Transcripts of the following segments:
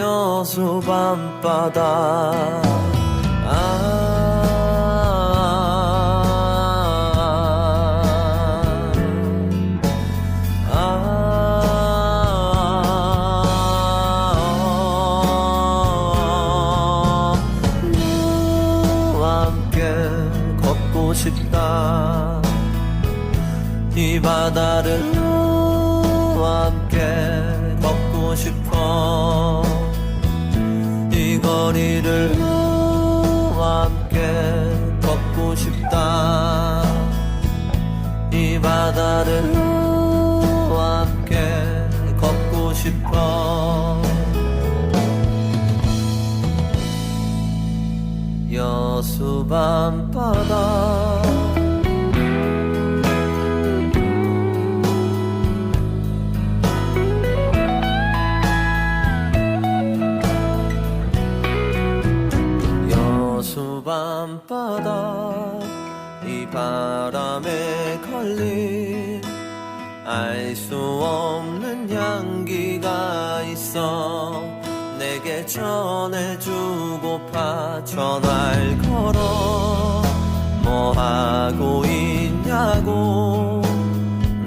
여수 밤바다 아, 아, 이 바다를 너와 함께 걷고 싶어 이 거리를 너와 함께 걷고 싶다. 이 바다를 너와 함께 걷고 싶어. 여수 밤바다 밤바다 이 바람에 걸린 알 수 없는 향기가 있어 내게 전해주고파 전화를 걸어 뭐 하고 있냐고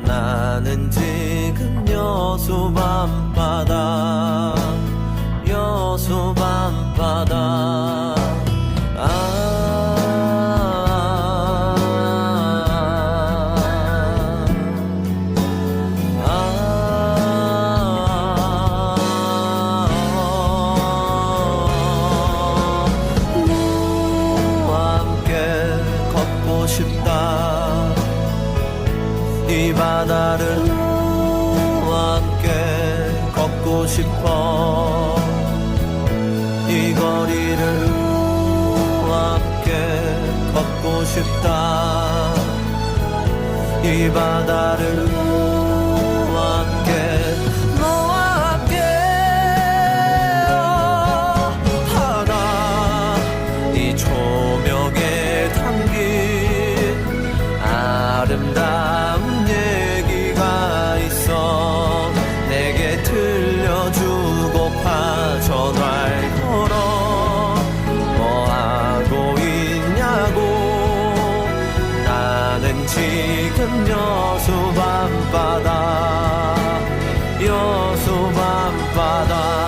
나는 지금 여수 밤바다 싶다. 이 바다를 너와 함께 걷고 싶어. 이 거리를 너와 함께 걷고 싶다. 이 바다를 다음 얘기가 있어. 내게 들려주고파 전화를 어뭐 하고 있냐고. 나는 지금 여수 밤바다. 여수 밤바다.